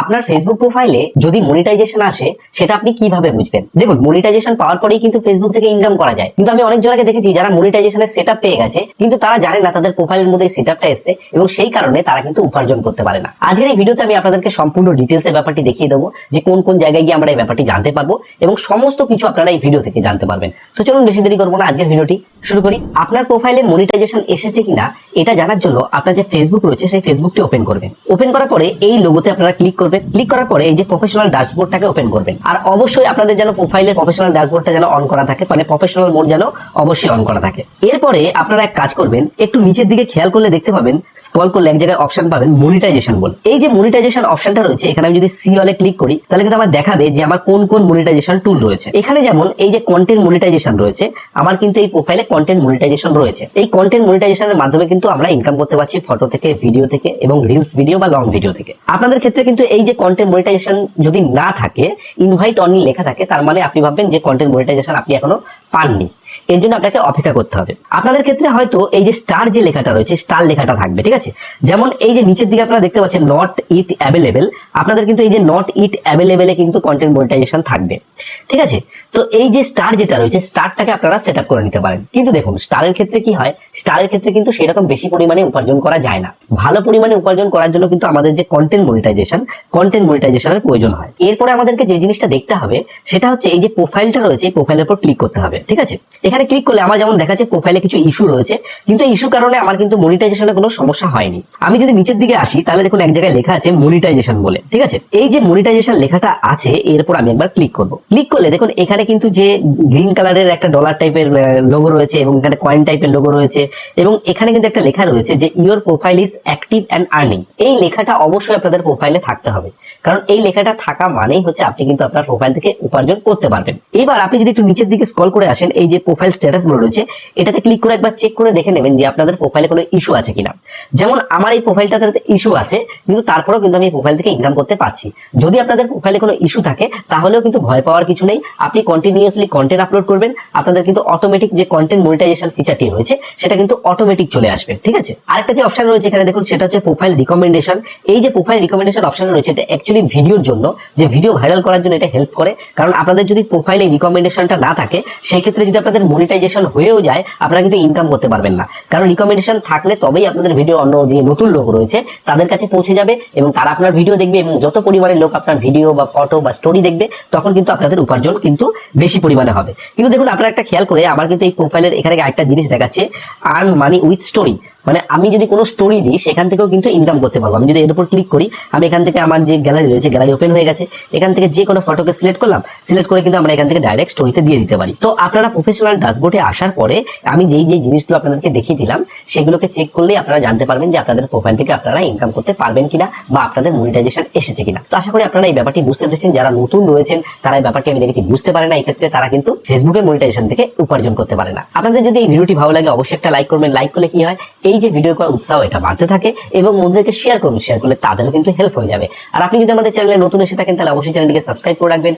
আপনার ফেসবুক প্রোফাইলে যদি মনিটাইজেশন আসে, সেটা আপনি কীভাবে বুঝবেন? দেখুন মনিটাইজেশন পাওয়ার পরেই কিন্তু ফেসবুক থেকে ইনকাম করা যায়। কিন্তু আমি অনেক জনকে দেখেছি, যারা মনিটাইজেশনের সেট পেয়ে গেছে, কিন্তু তারা জানে না তাদের প্রোফাইলের মধ্যে সেট আপটা এসছে এবং সেই কারণে তারা কিন্তু উপার্জন করতে পারে না। আজকের এই ভিডিওতে আমি আপনাদেরকে সম্পূর্ণ ডিটেলস এর ব্যাপারটি দেখিয়ে দেবো, যে কোন কোন জায়গায় গিয়ে আমরা এই ব্যাপারটি জানতে পারব এবং সমস্ত কিছু আপনারা এই ভিডিও থেকে জানতে পারবেন। তো চলুন, বেশি দেরি করব না, আজকের ভিডিওটি শুরু করি। আপনার প্রোফাইলে মনিটাইজেশন এসেছে কিনা, এটা জানার জন্য আপনার যে ফেসবুক রয়েছে, সেই ফেসবুকটি ওপেন করবেন। ওপেন করার পরে এই লোগোতে আপনারা ক্লিক করবেন ক্লিক করার পরে এই যে প্রফেশনাল ড্যাশবোর্ডটাকে ওপেন করবেন। আর অবশ্যই আপনাদের যেন প্রোফাইলের প্রফেশনাল ড্যাশবোর্ডটা যেন অন করা থাকে মানে প্রফেশনাল মোড যেন অবশ্যই অন করা থাকে। এরপরে আপনারা এক কাজ করবেন, একটু নিচের দিকে খেয়াল করলে দেখতে পাবেন স্ক্রল করলে এক জায়গায় অপশন পাবেন মনিটাইজেশন বলে। এই যে মনিটাইজেশন অপশনটা রয়েছে, এখানে আমি যদি সি অলে ক্লিক করি, তাহলে কিন্তু আমার দেখাবে যে আমার কোন কোন মনিটাইজেশন টুল রয়েছে। এখানে যেমন এই যে কন্টেন্ট মনিটাইজেশন রয়েছে, আমার কিন্তু এই প্রোফাইলে কন্টেন্ট মনিটাইজেশন রয়েছে। এই কন্টেন্ট মনিটাইজেশনের মাধ্যমে কিন্তু আমরা ইনকাম করতে পারছি ফটো থেকে ভিডিও থেকে এবং রিলস ভিডিও বা লং ভিডিও থেকে। আপনাদের ক্ষেত্রে কিন্তু এই যে কন্টেন্ট মনিটাইজেশন যদি না থাকে ইনভাইট অনলি লেখা থাকে, তার মানে আপনি ভাববেন যে কন্টেন্ট মনিটাইজেশন আপনি এখনও পাননি। এর জন্য আপনাকে অপেক্ষা করতে হবে। আপনাদের ক্ষেত্রে হয়তো এই যে স্টার যে লেখাটা রয়েছে স্টার লেখাটা থাকবে, ঠিক আছে? যেমন এই যে নিচের দিকে আপনারা দেখতে পাচ্ছেন নট ইট অ্যাভেলেবেল আপনাদের কিন্তু এই যে নট ইট অ্যাভেলেবেলে কিন্তু কন্টেন্ট মনিটাইজেশন থাকবে, ঠিক আছে? তো এই যে স্টার যেটা রয়েছে স্টারটাকে আপনারা সেট আপ করে নিতে পারেন। কিন্তু দেখুন স্টারের ক্ষেত্রে কি হয়? স্টারের ক্ষেত্রে কিন্তু সেরকম বেশি পরিমাণে উপার্জন করা যায় না। ভালো পরিমাণে উপার্জন করার জন্য কিন্তু আমাদের যে কন্টেন্ট মনিটাইজেশন কন্টেন্ট মনিটাইজেশনের প্রয়োজন হয়। এরপরে আমাদেরকে যে জিনিসটা দেখতে হবে, সেটা হচ্ছে এই যে প্রোফাইলটা রয়েছে প্রোফাইলের উপর ক্লিক করতে হবে, ঠিক আছে? এখানে ক্লিক করলে আমার যেমন দেখাচ্ছে প্রোফাইলে কিছু ইস্যু রয়েছে, কিন্তু ইস্যু কারণে আমার কিন্তু মনিটাইজেশনের কোনো সমস্যা হয়নি। আমি যদি নিচের দিকে আসি, তাহলে দেখুন এক জায়গায় লেখা আছে মনিটাইজেশন বলে, ঠিক আছে? এই যে মনিটাইজেশন লেখাটা আছে, এরপর আমি একবার ক্লিক করব। ক্লিক করলে দেখুন এখানে কিন্তু যে গ্রিন কালারের একটা ডলার টাইপের লোগো রয়েছে এবং এখানে কয়েন টাইপের লোগো রয়েছে এবং এখানে কিন্তু একটা লেখা রয়েছে যে your profile is active and earning এই লেখাটা অবশ্যই আপনাদের প্রোফাইলে থাকতে হবে। কারণ এই লেখাটা থাকা মানেই হচ্ছে আপনি কিন্তু আপনার প্রোফাইল থেকে উপার্জন করতে পারবেন। এবার আপনি যদি একটু নিচের দিকে স্ক্রল করে আসেন, এই যে প্রোফাইল স্ট্যাটাসগুলো রয়েছে, এটাতে ক্লিক করে একবার চেক করে দেখে নেবেন যে আপনাদের প্রোফাইলে কোনো ইস্যু আছে কিনা। যেমন আমার এই প্রোফাইলটাতে ইস্যু আছে, কিন্তু তারপরেও কিন্তু আমি প্রোফাইল থেকে ইনকাম করতে পারছি। যদি আপনাদের প্রোফাইলে কোনো ইস্যু থাকে, তাহলেও কিন্তু ভয় পাওয়ার কিছু নেই। আপনি কন্টিনিউয়াসলি কন্টেন্ট আপলোড করবেন, আপনাদের কিন্তু অটোমেটিক যে কন্টেন্ট মনিটাইজেশন ফিচারটি রয়েছে, সেটা কিন্তু অটোমেটিক চলে আসবে, ঠিক আছে? আরেকটা যে অপশন রয়েছে এখানে দেখুন, সেটা হচ্ছে প্রোফাইল রিকমেন্ডেশন এই যে প্রোফাইল রিকমেন্ডেশন অপশন রয়েছে এটা অ্যাকচুয়ালি ভিডিওর জন্য, যে ভিডিও ভাইরাল করার জন্য এটা হেল্প করে। কারণ আপনাদের যদি প্রোফাইলে রিকমেন্ডেশনটা না থাকে সেই ক্ষেত্রে যদি আপনাদের মনিটাইজেশন হয়েও যায়, আপনারা কিন্তু ইনকাম করতে পারবেন না। কারণ রিকমেন্ডেশন থাকলে তবেই আপনাদের ভিডিও অন্য যে নতুন লোক রয়েছে, তাদের কাছে পৌঁছে যাবে এবং তারা আপনার ভিডিও দেখবে এবং যত পরিমাণে লোক আপনার ভিডিও বা ফটো বা স্টোরি দেখবে, তখন কিন্তু আপনাদের উপার্জন কিন্তু বেশি পরিমাণে হবে। কিন্তু দেখুন, আপনারা একটা খেয়াল করে, আমার কিন্তু এই প্রোফাইলের এখানে একটা জিনিস দেখাচ্ছে আর্ন মানি উইথ স্টোরি মানে আমি যদি কোনো স্টোরি দিই, সেখান থেকেও কিন্তু ইনকাম করতে পারব। আমি যদি এর উপর ক্লিক করি, আমি এখান থেকে আমার যে গ্যালারি রয়েছে গ্যালারি ওপেন হয়ে গেছে, এখান থেকে যে কোনো ফটোকে সিলেক্ট করলাম সিলেক্ট করে কিন্তু আমরা এখান থেকে ডাইরেক্ট স্টোরিতে দিয়ে দিতে পারি। তো আপনারা প্রফেশনাল ড্যাশবোর্ডে আসার পরে, আমি যেই যেই জিনিসগুলো আপনাদেরকে দেখিয়ে দিলাম, সেগুলোকে চেক করলেই আপনারা জানতে পারবেন যে আপনাদের প্রোফাইল থেকে আপনারা ইনকাম করতে পারবেন কিনা বা আপনাদের মনিটাইজেশন এসেছে কিনা। তো আশা করি আপনারা এই ব্যাপারটি বুঝতে পেরেছেন। যারা নতুন রয়েছেন, তারা এই ব্যাপারটি আমি দেখেছি, বুঝতে পারে না। এই ক্ষেত্রে তারা কিন্তু ফেসবুকে মনিটাইজেশন থেকে উপার্জন করতে পারে না। আপনাদের যদি এই ভিডিওটি ভালো লাগে, অবশ্যই একটা লাইক করবেন। লাইক করলে কি হয়? এই যে ভিডিও করার উৎসাহ এটা বাড়তে থাকে এবং বন্ধুদেরকে শেয়ার করুন শেয়ার করলে তাদেরও কিন্তু হেল্প হয়ে যাবে। আর আপনি যদি আমাদের চ্যানেলে নতুন এসে থাকেন, তাহলে অবশ্যই চ্যানেলটিকে সাবস্ক্রাইব করে রাখবেন।